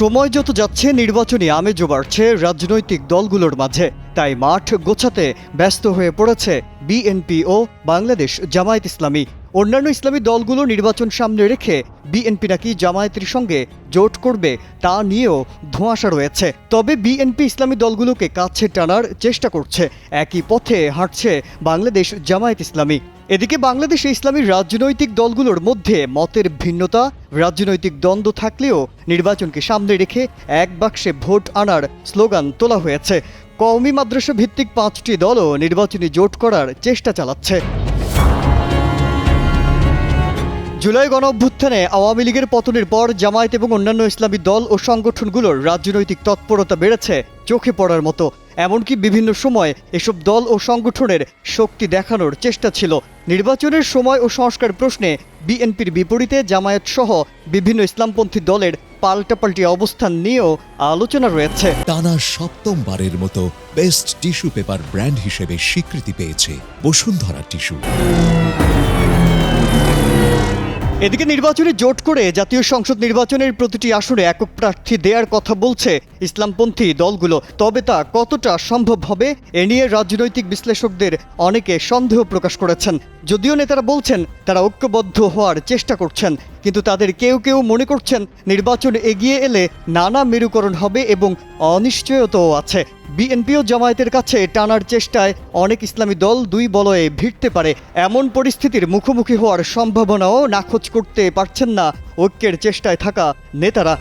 সময় যত যাচ্ছে, নির্বাচনী আমেজও বাড়ছে রাজনৈতিক দলগুলোর মাঝে। তাই মাঠ গোছাতে ব্যস্ত হয়ে পড়েছে বিএনপি ও বাংলাদেশ জামায়াত ইসলামী। অন্যান্য ইসলামী দলগুলো নির্বাচন সামনে রেখে বিএনপি নাকি জামায়াতের সঙ্গে জোট করবে তা নিয়েও ধোঁয়াশা রয়েছে। তবে বিএনপি ইসলামী দলগুলোকে কাছে টানার চেষ্টা করছে। একই পথে হাঁটছে বাংলাদেশ জামায়াত ইসলামী। এদিকে বাংলাদেশে ইসলামী রাজনৈতিক দলগুলোর মধ্যে মতের ভিন্নতা, রাজনৈতিক দ্বন্দ্ব থাকলেও নির্বাচনকে সামনে রেখে এক বাক্সে ভোট আনার স্লোগান তোলা হয়েছে। কওমি মাদ্রাসা ভিত্তিক পাঁচটি দলও নির্বাচনী জোট করার চেষ্টা চালাচ্ছে। জুলাই গণ অভ্যুত্থানে আওয়ামী লীগের পতনের পর জামায়াত এবং অন্যান্য ইসলামী দল ও সংগঠনগুলোর রাজনৈতিক তৎপরতা বেড়েছে চোখে পড়ার মতো। এমনকি বিভিন্ন সময় এসব দল ও সংগঠনের শক্তি দেখানোর চেষ্টা ছিল। নির্বাচনের সময় ও সংস্কার প্রশ্নে বিএনপির বিপরীতে জামায়াত সহ বিভিন্ন ইসলামপন্থী দলের পাল্টাপাল্টি অবস্থান নিয়েও আলোচনা রয়েছে। টানা সপ্তমবারের মতো বেস্ট টিস্যু পেপার ব্র্যান্ড হিসেবে স্বীকৃতি পেয়েছে বসুন্ধরা টিস্যু। এদিকে নির্বাচনে জোট করে জাতীয় সংসদ নির্বাচনের প্রতিটি আসনে একক প্রার্থী দেওয়ার কথা বলছে ইসলামপন্থী দলগুলো। তবে তা কতটা সম্ভব হবে, এ নিয়ে রাজনৈতিক বিশ্লেষকদের অনেকে সন্দেহ প্রকাশ করেছেন। যদিও নেতারা বলছেন, তারা ঐক্যবদ্ধ হওয়ার চেষ্টা করছেন, কিন্তু তাদের কেউ কেউ মনে করছেন, নির্বাচন এগিয়ে এলে নানা মেরুকরণ হবে এবং অনিশ্চয়তাও আছে। বিএনপি ও জামায়াতের কাছে টানার চেষ্টায় অনেক ইসলামী দল দুই বলয়ে ভিড়তে পারে। এমন পরিস্থিতির মুখোমুখি হওয়ার সম্ভাবনাও নাকচ করতে পারছেন না ঐক্যের চেষ্টায় থাকা নেতারা।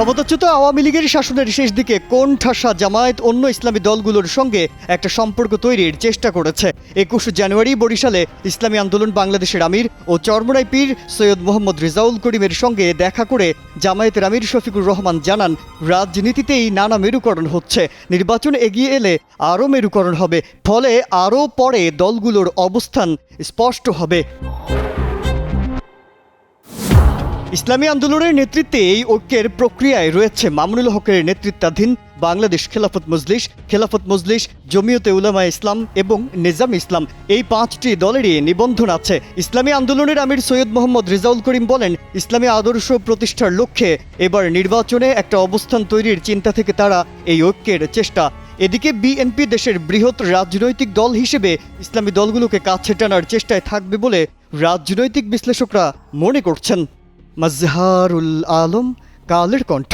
ক্ষমতাচ্যুত আওয়ামী লীগের শাসনের শেষ দিকে কোন ঠাসা জামায়াত অন্য ইসলামী দলগুলোর সঙ্গে একটা সম্পর্ক তৈরির চেষ্টা করেছে। একুশ জানুয়ারি বরিশালে ইসলামী আন্দোলন বাংলাদেশের আমির ও চরমরাই পীর সৈয়দ মোহাম্মদ রিজাউল করিমের সঙ্গে দেখা করে জামায়াতের আমির শফিকুর রহমান জানান, রাজনীতিতেই নানা মেরুকরণ হচ্ছে। নির্বাচন এগিয়ে এলে আরও মেরুকরণ হবে। ফলে আরও পরে দলগুলোর অবস্থান স্পষ্ট হবে। ইসলামী আন্দোলনের নেতৃত্বে এই ঐক্যের প্রক্রিয়ায় রয়েছে মামুনুল হকের নেতৃত্বাধীন বাংলাদেশ খেলাফত মজলিস খেলাফত মজলিস, জমিয়তে উলামা ইসলাম এবং নিজাম ইসলাম। এই পাঁচটি দলেরই নিবন্ধন আছে। ইসলামী আন্দোলনের আমির সৈয়দ মোহাম্মদ রেজাউল করিম বলেন, ইসলামী আদর্শ প্রতিষ্ঠার লক্ষ্যে এবার নির্বাচনে একটা অবস্থান তৈরির চিন্তা থেকে তারা এই ঐক্যের চেষ্টা। এদিকে বিএনপি দেশের বৃহৎ রাজনৈতিক দল হিসেবে ইসলামী দলগুলোকে কাছে টানার চেষ্টায় থাকবে বলে রাজনৈতিক বিশ্লেষকরা মনে করছেন। মাজহারুল আলম কালের কণ্ঠ।